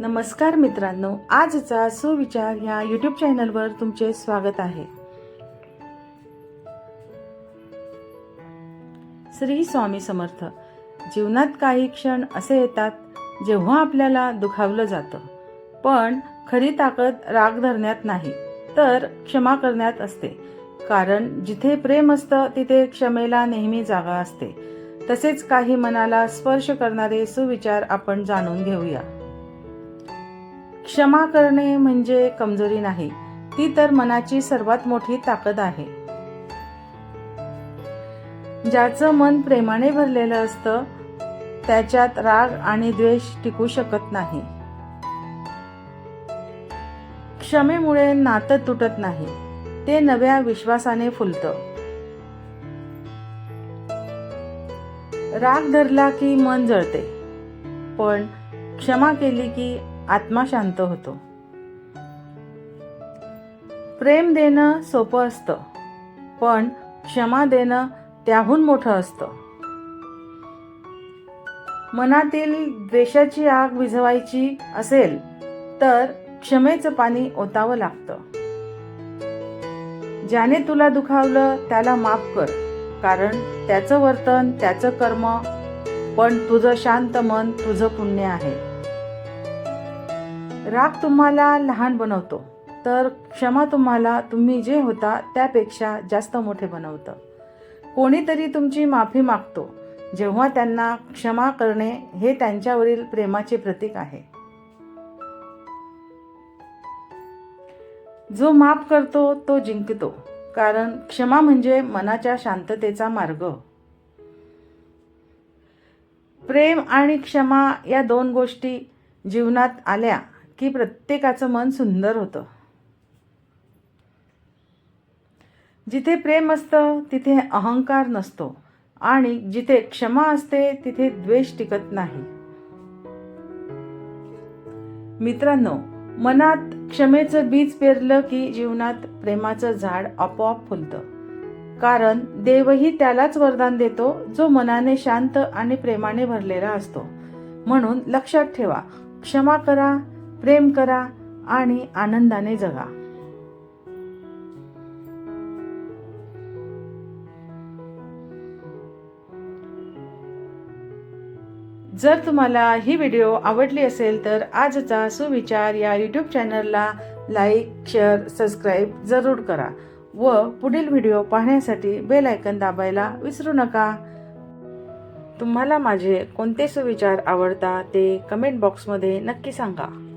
नमस्कार मित्रांनो आजचा सुविचार ह्या यूट्यूब चॅनलवर तुमचे स्वागत आहे. श्री स्वामी समर्थ जीवनात काही क्षण असे येतात जेव्हा आपल्याला दुखावलं जातं. पण खरी ताकद राग धरण्यात नाही तर क्षमा करण्यात असते. कारण जिथे प्रेम असतं तिथे क्षमेला नेहमी जागा असते. तसेच काही मनाला स्पर्श करणारे सुविचार आपण जाणून घेऊया. क्षमा करणे म्हणजे कमजोरी नाही. ती तर मनाची सर्वात मोठी ताकद आहे. ज्याचं मन प्रेमाने भरलेलं असतं त्याच्यात राग आणि द्वेष टिकू शकत नाही. क्षमेमुळे नातं तुटत नाही. ते नव्या विश्वासाने फुलतं. राग धरला की मन जळते. पण क्षमा केली की आत्मा शांत होतो. प्रेम देणं सोपं असतं पण क्षमा देणं त्याहून मोठं असतं. मनातील द्वेषाची आग विझवायची असेल तर क्षमेचं पाणी ओतावं लागतं. ज्याने तुला दुखावलं त्याला माफ कर कारण त्याचं वर्तन त्याचं कर्म पण तुझं शांत मन तुझं पुण्य आहे. राग तुम्हाला लहान बनवतो तर क्षमा तुम्हाला तुम्ही जे होता त्यापेक्षा जास्त मोठे बनवतं. कोणीतरी तुमची माफी मागतो जेव्हा त्यांना क्षमा करणे हे त्यांच्यावरील प्रेमाचे प्रतीक आहे. जो माफ करतो तो जिंकतो कारण क्षमा म्हणजे मनाच्या शांततेचा मार्ग. प्रेम आणि क्षमा या दोन गोष्टी जीवनात आल्या की प्रत्येकाचं मन सुंदर होतं. जिथे प्रेम असतं तिथे अहंकार नसतो आणि जिथे क्षमा असते तिथे द्वेष टिकत नाही. मित्रांनो मनात क्षमेचं बीज पेरलं की जीवनात प्रेमाचं झाड आपोआप फुलतं. कारण देवही त्यालाच वरदान देतो जो मनाने शांत आणि प्रेमाने भरलेला असतो. म्हणून लक्षात ठेवा क्षमा करा प्रेम करा आणि आनंदाने जगा. जर तुम्हाला ही व्हिडिओ आवडली असेल तर आजचा सुविचार या यूट्यूब चॅनलला लाईक शेअर सबस्क्राईब जरूर करा व पुढील व्हिडिओ पाहण्यासाठी बेल आयकन दाबायला विसरू नका. तुम्हाला माझे कोणते सुविचार आवडता ते कमेंट बॉक्समध्ये नक्की सांगा.